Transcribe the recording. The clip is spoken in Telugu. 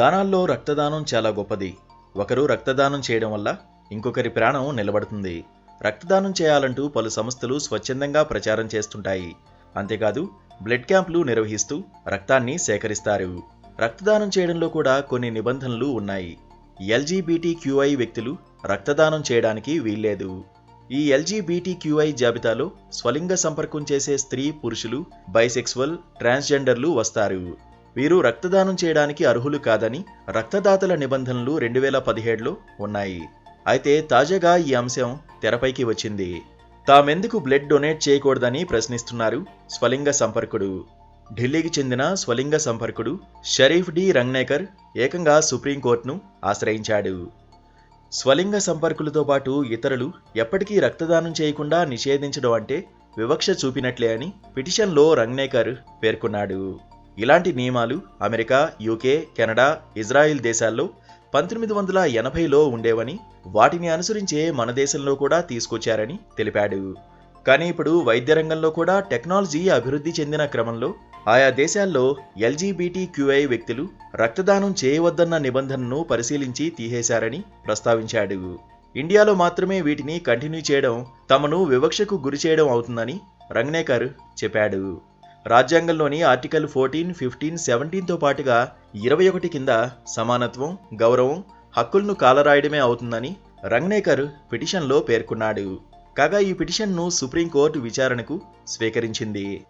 దానాల్లో రక్తదానం చాలా గొప్పది. ఒకరు రక్తదానం చేయడం వల్ల ఇంకొకరి ప్రాణం నిలబడుతుంది. రక్తదానం చేయాలంటూ పలు సంస్థలు స్వచ్ఛందంగా ప్రచారం చేస్తుంటాయి. అంతేకాదు బ్లడ్ క్యాంపులు నిర్వహిస్తూ రక్తాన్ని సేకరిస్తారు. రక్తదానం చేయడంలో కూడా కొన్ని నిబంధనలు ఉన్నాయి. ఎల్జీబీటీ క్యూఐ వ్యక్తులు రక్తదానం చేయడానికి వీల్లేదు. ఈ ఎల్జీబీటీ క్యూఐ జాబితాలో స్వలింగ సంపర్కం చేసే స్త్రీ పురుషులు బైసెక్సువల్ ట్రాన్స్జెండర్లు వస్తారు. వీరు రక్తదానం చేయడానికి అర్హులు కాదని రక్తదాతల నిబంధనలు రెండు వేల పదిహేడులో ఉన్నాయి. అయితే తాజాగా ఈ అంశం తెరపైకి వచ్చింది. తామెందుకు బ్లడ్ డొనేట్ చేయకూడదని ప్రశ్నిస్తున్నారు స్వలింగ సంపర్కుడు. ఢిల్లీకి చెందిన స్వలింగ సంపర్కుడు షరీఫ్ డి. రంగ్నేకర్ ఏకంగా సుప్రీంకోర్టును ఆశ్రయించాడు. స్వలింగ సంపర్కులతో పాటు ఇతరులు ఎప్పటికీ రక్తదానం చేయకుండా నిషేధించడం అంటే వివక్ష చూపినట్లే అని పిటిషన్లో రంగ్నేకర్ పేర్కొన్నాడు. ఇలాంటి నియమాలు అమెరికా యూకే కెనడా ఇజ్రాయిల్ దేశాల్లో పంతొమ్మిది వందల ఎనభైలో ఉండేవని వాటిని అనుసరించే మన దేశంలో కూడా తీసుకొచ్చారని తెలిపాడు. కానీ ఇప్పుడు వైద్య రంగంలో కూడా టెక్నాలజీ అభివృద్ధి చెందిన క్రమంలో ఆయా దేశాల్లో ఎల్జీబీటీ క్యూఐ వ్యక్తులు రక్తదానం చేయవద్దన్న నిబంధనను పరిశీలించి తీసేశారని ప్రస్తావించాడు. ఇండియాలో మాత్రమే వీటిని కంటిన్యూ చేయడం తమను వివక్షకు గురి చేయడం అవుతుందని రంగ్నేకర్ చెప్పాడు. రాజ్యాంగంలోని ఆర్టికల్ ఫోర్టీన్ ఫిఫ్టీన్ సెవెంటీన్తో పాటుగా ఇరవై ఒకటి కింద సమానత్వం గౌరవం హక్కులను కాలరాయడమే అవుతుందని రంగ్నేకర్ పిటిషన్లో పేర్కొన్నాడు. కాగా ఈ పిటిషన్ను సుప్రీంకోర్టు విచారణకు స్వీకరించింది.